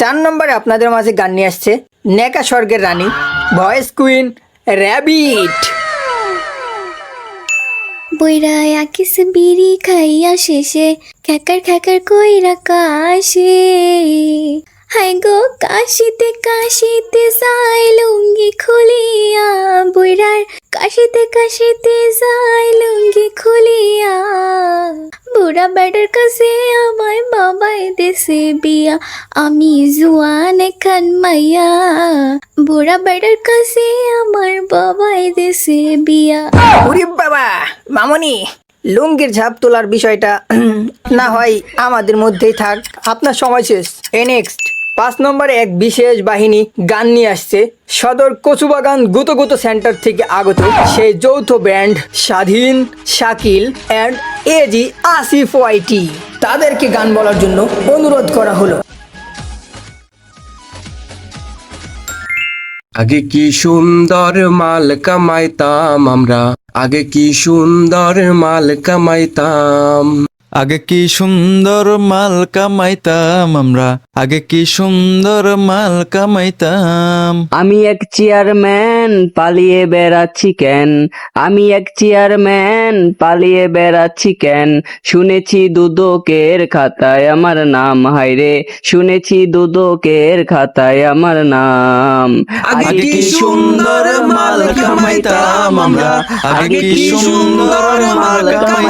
চার নম্বরে আপনাদের মাঝে গান নিয়ে আসছে নেকা স্বর্গের রানী, ভয়েস কুইন, র্যাবিট। বইরা আকিস বিড়ি খাইয়া শেষে খ্যাকার খ্যাকার কইরা কাশে। হাই গো, কাশিতে কাশিতে যাই লুঙ্গি খুলিয়া বইরার কাশিতে কাশিতে যাই লুঙ্গি খুলিয়া। বুড়া বেটার কাছে আমায় বাবাই দেশে বিয়া। আমি জুয়ান এখান মাইয়া। বুড়া বেটার কাছে আমার বাবাই দেশে বিয়া। ওরে বাবা, মামনি, লুঙ্গির ঝাপ তোলার বিষয়টা না হয় আমাদের মধ্যেই থাক। আপনার সময় শেষ। এ নেক্সট পাঁচ নম্বরে এক বিশেষ বাহিনী গান নিয়ে আসছে। সদর কচুবাগান গুতো গুতো সেন্টার থেকে আগত সেই যৌথ ব্যান্ড স্বাধীন, শাকিল অ্যান্ড এজি আসিফ ওয়াইটি। তাদেরকে গান বলার জন্য অনুরোধ করা হলো। আগে কি সুন্দর মাল কামাইতাম আমরা, আগে কি সুন্দর মাল কামাইতাম। আগে কি সুন্দর মাল কামাইতাম আমরা? আগে কি সুন্দর মাল কামাইতাম? আমি এক চেয়ারম্যান পালিয়ে বেড়াচ্ছি কেন? আমি এক চেয়ারম্যান পালিয়ে বেড়াচ্ছি কেন? শুনেছি দুদকের খাতায় আমার নাম হাইরে শুনেছি দুদকের খাতায় আমার নাম। আগে কি সুন্দর মাল কামাইতাম আমরা? আগে কি সুন্দর মাল কামাইতাম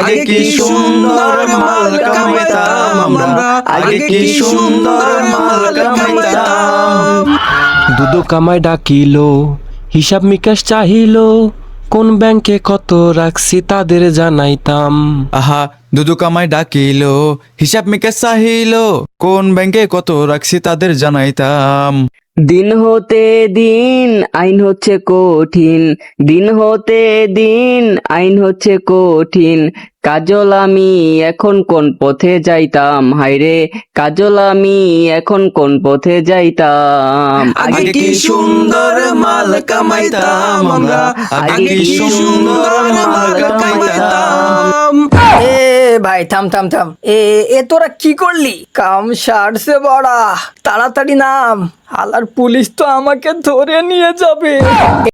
আগে কি সুন্দর মাল কামাইতাম আমরা? আগে কি সুন্দর মাল কামাইতাম? দুদো কামাই ডাকিলো হিসাব মিকাশ চাহিলো কোন ব্যাংকে কত রাখছি তাদের জানাইতাম। আহা দুদু কামাই ডাকিল হিসাব মিকে চাহিল কোন ব্যাংকে কত রাখছি তাদের জানাইতাম। দিন হতে দিন আইন হচ্ছে কঠিন। দিন হতে দিন আইন হচ্ছে কঠিন। কাজল আমি এখন কোন পথে যাইতাম? হাইরে কাজল আমি এখন কোন পথে যাইতাম? আগে কি সুন্দর মাল কামাইতাম আমরা? আগে কি সুন্দর মাল কামাইতাম? ভাই, থাম থাম থাম। এ এ তোরা কি করলি? কাম সারছে বড়া। তাড়াতাড়ি নাম। আলার পুলিশ তো আমাকে ধরে নিয়ে যাবে।